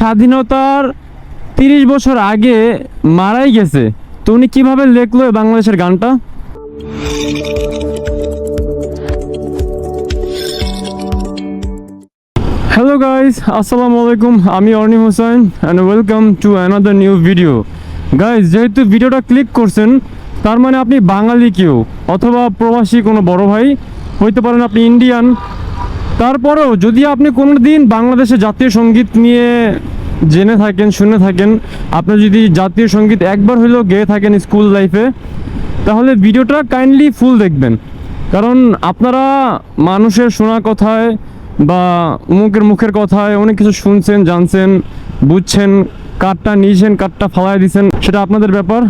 স্বাধীনতার তিরিশ বছর আগে মারাই গেছে। তো উনি কীভাবে লেখলো বাংলাদেশের গানটা? হ্যালো গাইস আসসালামু আলাইকুম। আমি Arnim Hossain and welcome to another new video guys যেহেতু ভিডিওটা ক্লিক করছেন, তার মানে আপনি বাঙালি কেউ অথবা প্রবাসী কোনো বড় ভাই, হইতে পারেন আপনি ইন্ডিয়ান তারপরেও যদি আপনি কোনো দিন বাংলাদেশে জাতীয় সংগীত নিয়ে জেনে থাকেন, শুনে থাকেন, আপনি যদি জাতীয় সংগীত একবার হলেও গেয়ে থাকেন স্কুল লাইফে, তাহলে ভিডিওটা কাইন্ডলি ফুল দেখবেন। কারণ আপনারা মানুষের শোনা কথায় বা মুখের মুখের কথায় অনেক কিছু শুনছেন, জানছেন, বুঝছেন কার্ডটা নিয়েছেন কার্ডটা ফালাই দিয়েছেন সেটা আপনাদের ব্যাপার।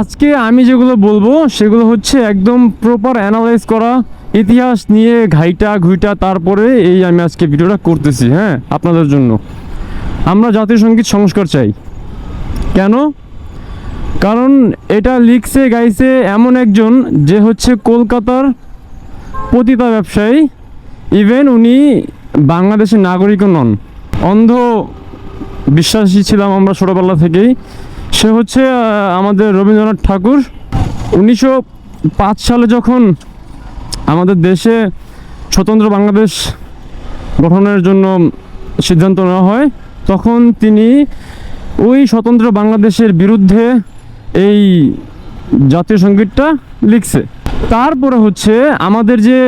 আজকে আমি যেগুলো বলব, সেগুলো হচ্ছে একদম প্রপার অ্যানালাইজ করা ইতিহাস নিয়ে ঘাইটা ঘুইটা তারপরে এই আমি আজকে ভিডিওটা করতেছি হ্যাঁ আপনাদের জন্য। আমরা জাতীয় সংগীত সংস্কার চাই। কেন? কারণ এটা লিখছে, গাইছে এমন একজন যে হচ্ছে কলকাতার পতিতা ব্যবসায়ী। ইভেন উনি বাংলাদেশের নাগরিকও নন। অন্ধ বিশ্বাসী ছিলাম আমরা ছোটোবেলা থেকেই। সে হচ্ছে আমাদের রবীন্দ্রনাথ ঠাকুর। উনিশশো পাঁচ সালে যখন আমাদের দেশে স্বতন্ত্র বাংলাদেশ গঠনের জন্য সিদ্ধান্ত নেওয়া হয়, তখন তিনি ওই স্বতন্ত্র বাংলাদেশের বিরুদ্ধে এই জাতীয় সঙ্গীতটা লিখছে। তারপরে হচ্ছে আমাদের যে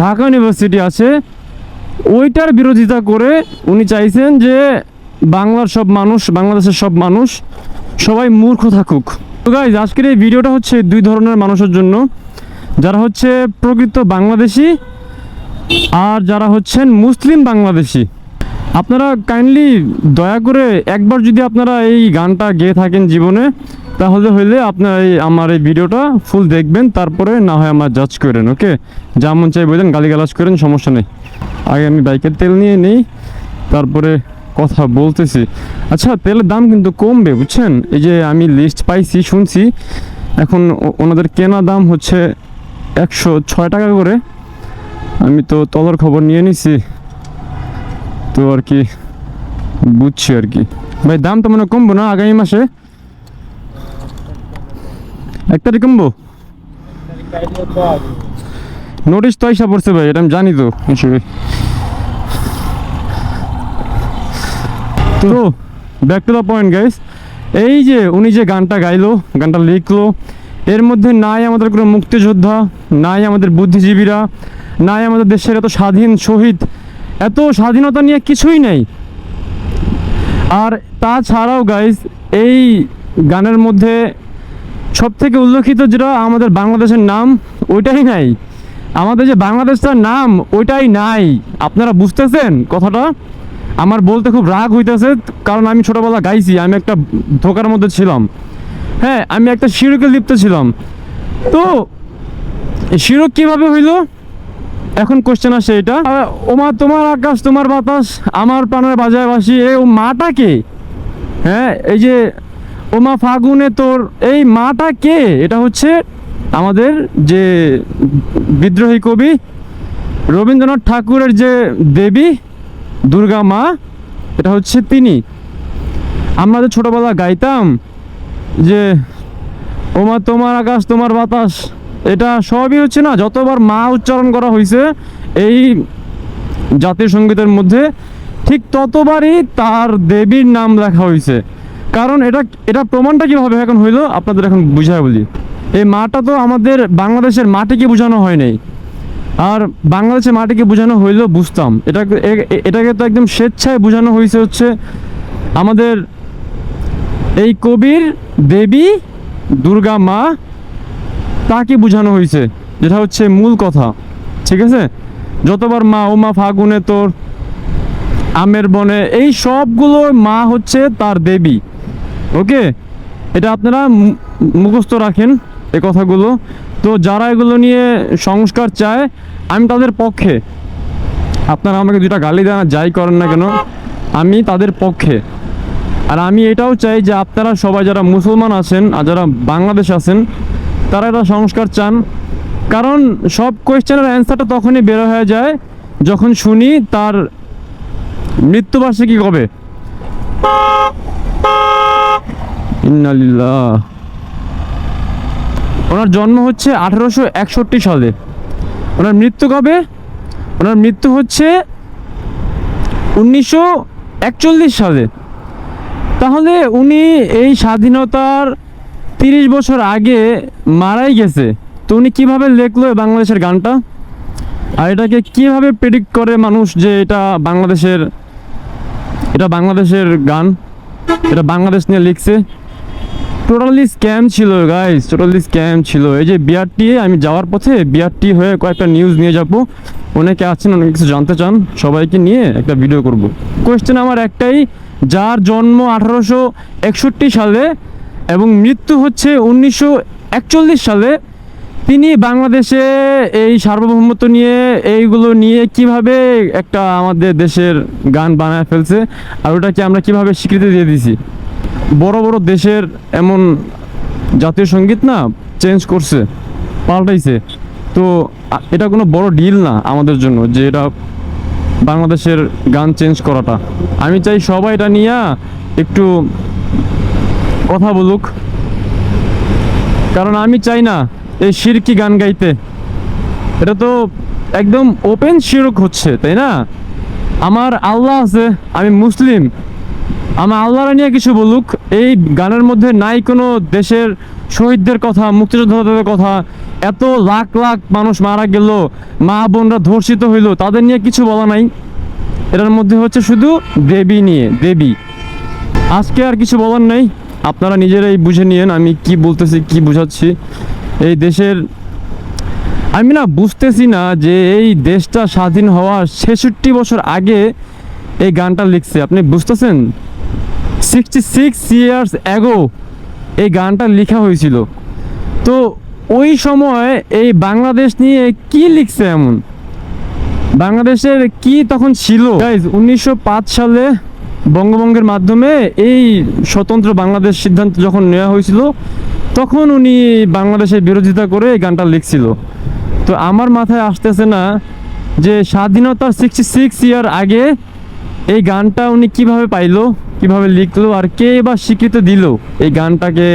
ঢাকা ইউনিভার্সিটি আছে, ওইটার বিরোধিতা করে উনি চাইছেন যে বাংলার সব মানুষ, বাংলাদেশের সব মানুষ সবাই মূর্খ থাকুক। তো গাইজ আজকের এই ভিডিওটা হচ্ছে দুই ধরনের মানুষের জন্য। যারা হচ্ছে প্রকৃত বাংলাদেশি আর যারা হচ্ছেন মুসলিম বাংলাদেশি, আপনারা কাইন্ডলি দয়া করে একবার যদি আপনারা এই গানটা গেয়ে থাকেন জীবনে, তাহলে হইলে আপনারা এই আমার এই ভিডিওটা ফুল দেখবেন, তারপরে না হয় আমার জাজ করেন ওকে যেমন চাই বললেন গালিগালাজ করেন, সমস্যা নেই। আগে আমি বাইকের তেল নিয়ে নিই, তারপরে কথা বলতেছি। আচ্ছা তেলের দাম কিন্তু কমবে, বুঝছেন? এই যে আমি লিস্ট পাইছি, শুনছি, এখন ওনাদের কেনা দাম হচ্ছে একশো ছয় টাকা করে। আমি তো তলার খবর নিয়ে নিছি। তো আর কি বুঝছি আর কি। ভাই, দাম তো মনে কমবো না আগামী মাসে? এক তারিখ কমবো? নোটিশ তো আইসা পড়ছে ভাই, এটা আমি জানি তো হিসেবে তো back to the point guys এই যে, উনি যে গানটা গাইলো, গানটা লিখলো এর মধ্যে নাই আমাদের কোনো মুক্তিযোদ্ধা, নাই আমাদের বুদ্ধিজীবীরা, নাই আমাদের দেশের এত স্বাধীন শহীদ। এত স্বাধীনতা নিয়ে কিছুই নেই। আর তাছাড়াও গাইস এই গানের মধ্যে সব থেকে উল্লেখিত যেটা আমাদের বাংলাদেশের নাম, ওইটাই নাই। আমাদের যে বাংলাদেশটার নাম, ওইটাই নাই। আপনারা বুঝতেছেন কথাটা? আমার বলতে খুব রাগ হইতেছে, কারণ আমি ছোটবেলা গাইছি, আমি একটা ধোকার মধ্যে ছিলাম। হ্যাঁ আমি একটা শিরকে লিপ্ত ছিলাম। তো এই শিরক কীভাবে হইল? এখন কোশ্চেন আসে এটা। ওমা, তোমার আকাশ, তোমার বাতাস, আমার প্রাণের বাজায় বাসি। এ, ও মাটা কে? হ্যাঁ এই যে, ওমা ফাগুনে তোর, এই মাটা কে? এটা হচ্ছে আমাদের যে বিদ্রোহী কবি রবীন্দ্রনাথ ঠাকুরের যে দেবী দুর্গা মা, এটা হচ্ছে তিনি। আমরা যে ছোটোবেলা গাইতাম যে, ওমা তোমার আকাশ, তোমার বাতাস, এটা সবই হচ্ছে না, যতবার মা উচ্চারণ করা হয়েছে এই জাতীয় সঙ্গীতের মধ্যে, ঠিক ততবারই তার দেবীর নাম লেখা হয়েছে কারণ এটা এটা প্রমাণটা কীভাবে এখন হইল, আপনাদের এখন বুঝায় বলি। এই মাটা তো আমাদের বাংলাদেশের মাটিকে বোঝানো হয় নাই। আর বাংলাদেশের মাটিকে বোঝানো হইলেও বুঝতাম। এটা এটাকে তো একদম স্বেচ্ছায় বোঝানো হয়েছে হচ্ছে আমাদের এই কবির দেবী, দুর্গা মা, তাকে বোঝানো হয়েছে যেটা হচ্ছে মূল কথা। ঠিক আছে? যতবার মা, ও মা ফাগুনে তোর, আমের বনে, এই সবগুলো মা হচ্ছে তার দেবী। ওকে? এটা আপনারা মুখস্থ রাখেন এ কথাগুলো। তো যারা এগুলো নিয়ে সংস্কার চায়, আমি তাদের পক্ষে। আপনারা আমাকে দুটা গালি আর যাই করেন না কেন, আমি তাদের পক্ষে। আর আমি এটাও চাই যে আপনারা সবাই যারা মুসলমান আছেন আর যারা বাংলাদেশ আছেন, তারা এটা সংস্কার চান। কারণ সব কোয়েশ্চেনের অ্যান্সারটা তখনই বের হয়ে যায় যখন শুনি তার মৃত্যুবার্ষিকী কবে? ওনার জন্ম হচ্ছে আঠারোশো একষট্টি সালে। ওনার মৃত্যু কবে? ওনার মৃত্যু হচ্ছে উনিশশো একচল্লিশ সালে। তাহলে উনি এই স্বাধীনতার তিরিশ বছর আগে মারাই গেছে। তো উনি কীভাবে লেখলো বাংলাদেশের গানটা? আর এটাকে কীভাবে প্রেডিক্ট করে মানুষ যে এটা বাংলাদেশের এটা বাংলাদেশের গান? এটা বাংলাদেশ নিয়ে লিখছে। টোটালি স্ক্যাম ছিল গাইস টোটালি স্ক্যাম ছিল। এই যে বিআরটি আমি যাওয়ার পথে বিআরটি হয়ে কয়েকটা নিউজ নিয়ে যাব। অনেকে আছেন, অনেক কিছু জানতে চান, সবাইকে নিয়ে একটা ভিডিও করব। কোয়েশ্চেন আমার একটাই যার জন্ম আঠারোশো একষট্টি সালে এবং মৃত্যু হচ্ছে উনিশশো একচল্লিশ সালে। তিনি বাংলাদেশে এই সার্বভৌমত্ব নিয়ে, এইগুলো নিয়ে কীভাবে একটা আমাদের দেশের গান বানায় ফেলছে আর ওটাকে আমরা কীভাবে স্বীকৃতি দিয়ে দিছি বড় বড় দেশের এমন জাতীয় সংগীত না চেঞ্জ করছে, পাল্টাইছে। তো এটা কোনো বড় ডিল না আমাদের জন্য যে এটা বাংলাদেশের গান চেঞ্জ করাটা। আমি চাই সবাই এটা নিয়ে একটু কথা বলুক। কারণ আমি চাই না এই শিরকি গান গাইতে। এটা তো একদম ওপেন শিরক হচ্ছে, তাই না? আমার আল্লাহ আছে, আমি মুসলিম। আমার আল্লাহরা নিয়ে কিছু বলুক। এই গানের মধ্যে নাই কোনো দেশের শহীদদের কথা, মুক্তিযোদ্ধাদের কথা, এত লাখ লাখ মানুষ মারা গেল, মা বোনরা ধর্ষিত হইল, তাদের নিয়ে কিছু বলা নাই। এটার মধ্যে হচ্ছে শুধু দেবী নিয়ে, দেবী। আজকে আর কিছু বলার নেই। আপনারা নিজেরাই বুঝে নিয়েন, আমি কি বলতেছি, কি বুঝাচ্ছি। এই দেশের, আমি না বুঝতেছি না যে এই দেশটা স্বাধীন হওয়ার ছেষট্টি বছর আগে এই গানটা লিখছে। আপনি বুঝতেছেন? সিক্সটি সিক্স ইয়ার্স অ্যাগো এই গানটা লেখা হয়েছিল। তো ওই সময় এই বাংলাদেশ নিয়ে কি লিখছে এমন? বাংলাদেশের কি তখন ছিল? উনিশশো পাঁচ সালে বঙ্গভঙ্গের মাধ্যমে এই স্বতন্ত্র বাংলাদেশ সিদ্ধান্ত যখন নেওয়া হয়েছিল, তখন উনি বাংলাদেশের বিরোধিতা করে এই গানটা লিখছিল। তো আমার মাথায় আসতেছে না যে স্বাধীনতার সিক্সটি সিক্স ইয়ার আগে এই গানটা উনি কীভাবে পাইলো? কীভাবে লিখলো আর কে বা স্বীকৃতি দিল এই গানটাকে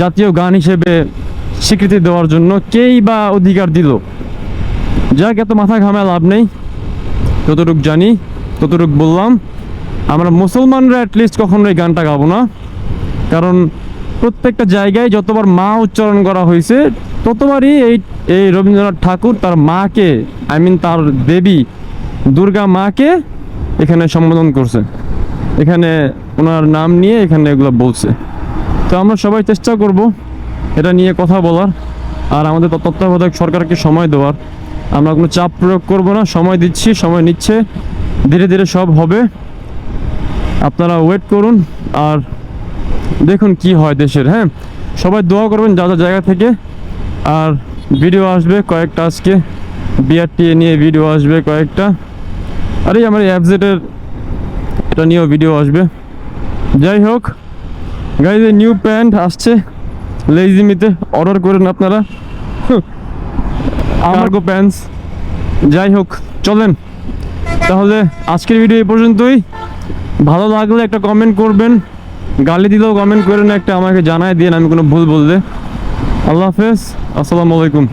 জাতীয় গান হিসেবে স্বীকৃতি দেওয়ার জন্য কেই বা অধিকার দিল? যাক, এত মাথা ঘামে লাভ নেই। যতটুক জানি, ততটুক বললাম। আমরা মুসলমানরা অ্যাটলিস্ট কখনো এই গানটা গাবো না। কারণ প্রত্যেকটা জায়গায় যতবার মা উচ্চারণ করা হয়েছে, ততবারই এই এই রবীন্দ্রনাথ ঠাকুর তার মাকে আই মিন তার দেবী দুর্গা মাকে এখানে সম্বোধন করছে। এখানে ওনার নাম নিয়ে এখানে এগুলো বলছে। তো আমরা সবাই চেষ্টা করব এটা নিয়ে কথা বলার। আর আমাদের তত্ত্ব- তত্ত্বাবধায়ক সরকারকে সময় দেওয়ার। আমরা কোনো চাপ প্রয়োগ করব না, সময় দিচ্ছি, সময় নিচ্ছে। ধীরে ধীরে সব হবে। আপনারা ওয়েট করুন আর দেখুন কি হয় দেশের হ্যাঁ? সবাই দোয়া করবেন যা যা জায়গা থেকে। আর ভিডিও আসবে কয়েকটা আজকে। বিআরটি নিয়ে ভিডিও আসবে কয়েকটা। আরে আমার অ্যাপজেটের এটা নিয়েও ভিডিও আসবে। যাই হোক গাইজ নিউ প্যান্ট আসছে। লেজিমিতে অর্ডার করুন আপনারা। আমারগো প্যান্টস যাই হোক, চলেন। তাহলে আজকের ভিডিও এই পর্যন্তই। ভালো লাগলে একটা কমেন্ট করবেন। গালি দিলেও কমেন্ট করেন একটা আমাকে জানায় দিন আমি কোনো ভুল বললে। আল্লাহ হাফেজ, আসসালামু আলাইকুম।